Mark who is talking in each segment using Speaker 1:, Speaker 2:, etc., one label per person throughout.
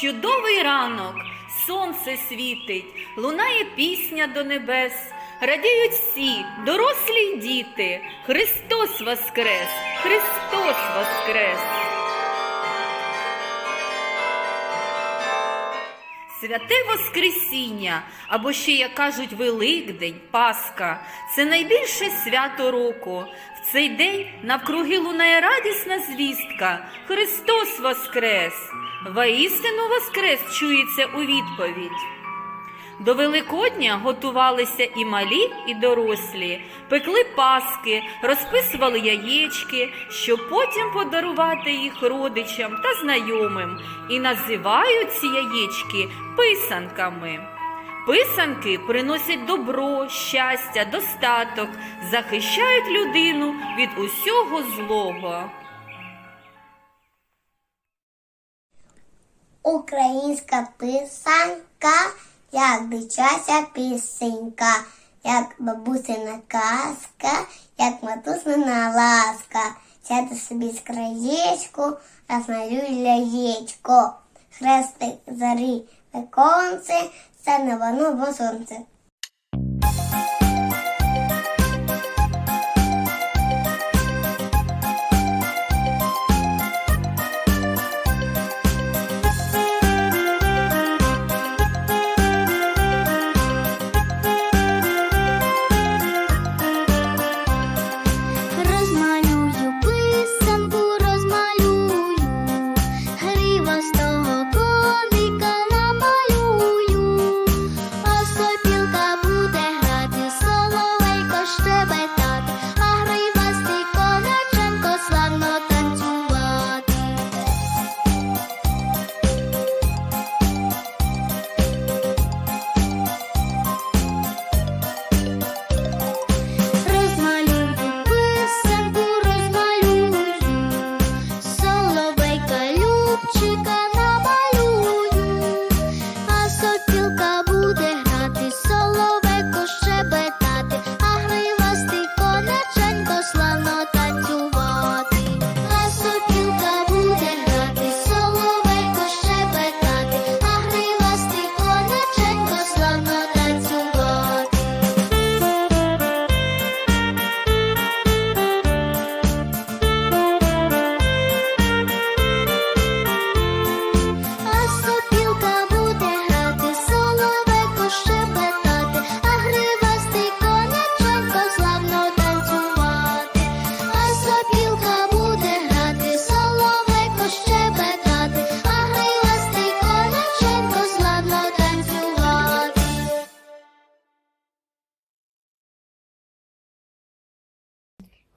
Speaker 1: Чудовий ранок, сонце світить, лунає пісня до небес. Радіють всі, дорослі й діти. Христос Воскрес! Христос Воскрес! Святе Воскресіння, або ще, як кажуть, Великдень, Пасха це найбільше свято року. В цей день навкруги лунає радісна звістка Христос Воскрес! Воістину Воскрес чується у відповідь. До Великодня готувалися і малі, і дорослі, пекли паски, розписували яєчки, щоб потім подарувати їх родичам та знайомим, і називають ці яєчки писанками. Писанки приносять добро, щастя, достаток, захищають людину від усього злого.
Speaker 2: Українська писанка, як дичася пісенька, як бабусина казка, як матусина ласка. Сяду собі з краєчку, розмалюю яєчко. Хрестик зарі віконце, це не воно бо сонце.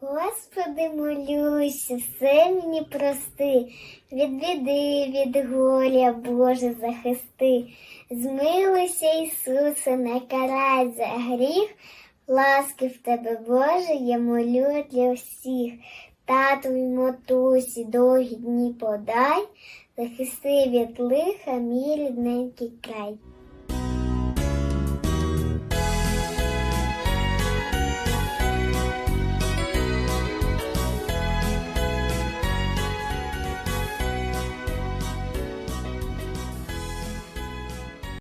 Speaker 2: Господи, молюся, все мені прости, від біди, від горя, Боже, захисти. Змилуйся, Ісусе, не карай за гріх, ласки в тебе, Боже, я молю для всіх. Тату й матусі довгі дні подай, захисти від лиха, мій рідненький край.